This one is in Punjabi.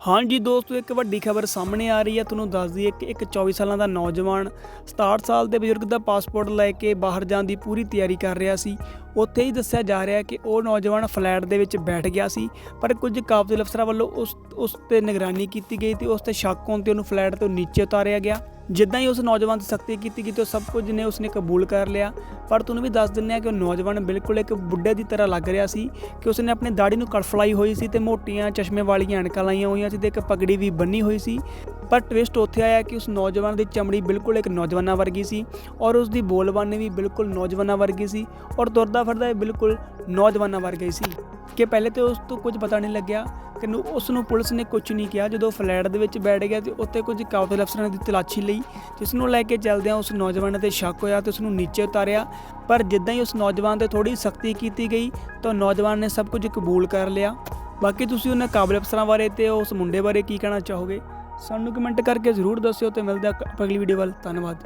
ਹਾਂਜੀ ਦੋਸਤੋ, ਇੱਕ ਵੱਡੀ ਖਬਰ ਸਾਹਮਣੇ ਆ ਰਹੀ ਹੈ। ਤੁਹਾਨੂੰ ਦੱਸ ਦਈਏ ਕਿ ਇੱਕ 24 ਸਾਲਾਂ ਦਾ ਨੌਜਵਾਨ 67 ਸਾਲ ਦੇ ਬਜ਼ੁਰਗ ਦਾ ਪਾਸਪੋਰਟ ਲੈ ਕੇ ਬਾਹਰ ਜਾਣ ਦੀ ਪੂਰੀ ਤਿਆਰੀ ਕਰ ਰਿਹਾ ਸੀ। ਉੱਥੇ ਹੀ ਦੱਸਿਆ ਜਾ ਰਿਹਾ ਕਿ ਉਹ ਨੌਜਵਾਨ ਫਲੈਟ ਦੇ ਵਿੱਚ ਬੈਠ ਗਿਆ ਸੀ, ਪਰ ਕੁਝ ਕਾਬਿਲ ਅਫਸਰਾਂ ਵੱਲੋਂ ਉਸ ਉਸ ਤੇ ਨਿਗਰਾਨੀ ਕੀਤੀ ਗਈ ਤੇ ਉਸ ਤੇ ਸ਼ੱਕ ਹੋਣ ਤੇ ਉਹਨੂੰ ਫਲੈਟ ਤੋਂ ਨੀਚੇ ਉਤਾਰਿਆ ਗਿਆ। ਜਿੱਦਾਂ ਹੀ ਉਸ ਨੌਜਵਾਨ ਤੇ ਸਖਤੀ ਕੀਤੀ ਗਈ ਤੇ ਉਹ ਸਭ ਕੁਝ ਨੇ ਉਸਨੇ ਕਬੂਲ ਕਰ ਲਿਆ। ਪਰ ਤੁਹਾਨੂੰ ਵੀ ਦੱਸ ਦਿੰਦੇ ਆ ਕਿ ਉਹ ਨੌਜਵਾਨ ਬਿਲਕੁਲ ਇੱਕ ਬੁੱਢੇ ਦੀ ਤਰ੍ਹਾਂ ਲੱਗ ਰਿਹਾ ਸੀ ਕਿ ਉਸਨੇ ਆਪਣੀ ਦਾੜੀ ਨੂੰ ਕੜਫਲਾਈ ਹੋਈ ਸੀ ਤੇ ਮੋਟੀਆਂ ਚਸ਼ਮੇ ਵਾਲੀਆਂ ਐਨਕਾਂ ਲਾਈਆਂ ਹੋਈਆਂ ਸੀ ਤੇ ਇੱਕ ਪਗੜੀ ਵੀ ਬੰਨੀ ਹੋਈ ਸੀ। ਪਰ ਟਵਿਸਟ ਉੱਥੇ ਆਇਆ ਕਿ ਉਸ ਨੌਜਵਾਨ ਦੀ ਚਮੜੀ ਬਿਲਕੁਲ ਇੱਕ ਨੌਜਵਾਨਾਂ ਵਰਗੀ ਸੀ ਔਰ ਉਸ ਦੀ ਬੋਲਬਾਨੀ ਵੀ ਬਿਲਕੁਲ ਨੌਜਵਾਨਾਂ ਵਰਗੀ ਸੀ ਔਰ ਤੁਰਦਾ ਫਿਰਦਾ ਇਹ ਬਿਲਕੁਲ ਨੌਜਵਾਨਾਂ ਵਰਗਾ ਹੀ ਸੀ। ਕਿ ਪਹਿਲੇ ਤੇ ਉਸ ਤੋਂ ਕੁਝ ਪਤਾ ਨਹੀਂ ਲੱਗਿਆ ਕਿ ਨੂੰ- ਉਸ ਨੂੰ ਪੁਲਿਸ ਨੇ ਕੁਝ ਨਹੀਂ ਕਿਹਾ। ਜਦੋਂ ਫਲੈਟ ਦੇ ਵਿੱਚ ਬੈਠ ਗਿਆ ਤੇ ਉੱਥੇ ਕੁਝ ਕਾਬਿਲ ਅਫਸਰਾਂ ਦੀ ਤਲਾਸ਼ੀ ਲਈ, ਜਿਸ ਨੂੰ ਲੈ ਕੇ ਚੱਲਦਿਆਂ ਉਸ ਨੌਜਵਾਨ ਤੇ ਸ਼ੱਕ ਹੋਇਆ ਤੇ ਉਸ ਨੂੰ ਨੀਚੇ ਉਤਾਰਿਆ। ਪਰ ਜਿੱਦਾਂ ਹੀ ਉਸ ਨੌਜਵਾਨ ਤੇ ਥੋੜੀ ਸਖਤੀ ਕੀਤੀ ਗਈ, ਤਾਂ ਨੌਜਵਾਨ ਨੇ ਸਭ ਕੁਝ ਕਬੂਲ ਕਰ ਲਿਆ। ਬਾਕੀ ਤੁਸੀਂ ਉਹਨਾਂ ਕਾਬਿਲ ਅਫਸਰਾਂ ਬਾਰੇ ਤੇ ਉਸ ਮੁੰਡੇ ਬਾਰੇ ਕੀ ਕਹਿਣਾ ਚਾਹੋਗੇ? ਸਾਨੂੰ ਕਮੈਂਟ ਕਰਕੇ ਜ਼ਰੂਰ ਦੱਸਿਓ ਤੇ ਮਿਲਦੇ ਹਾਂ ਅਗਲੀ ਵੀਡੀਓ ਵੱਲ। ਧੰਨਵਾਦ।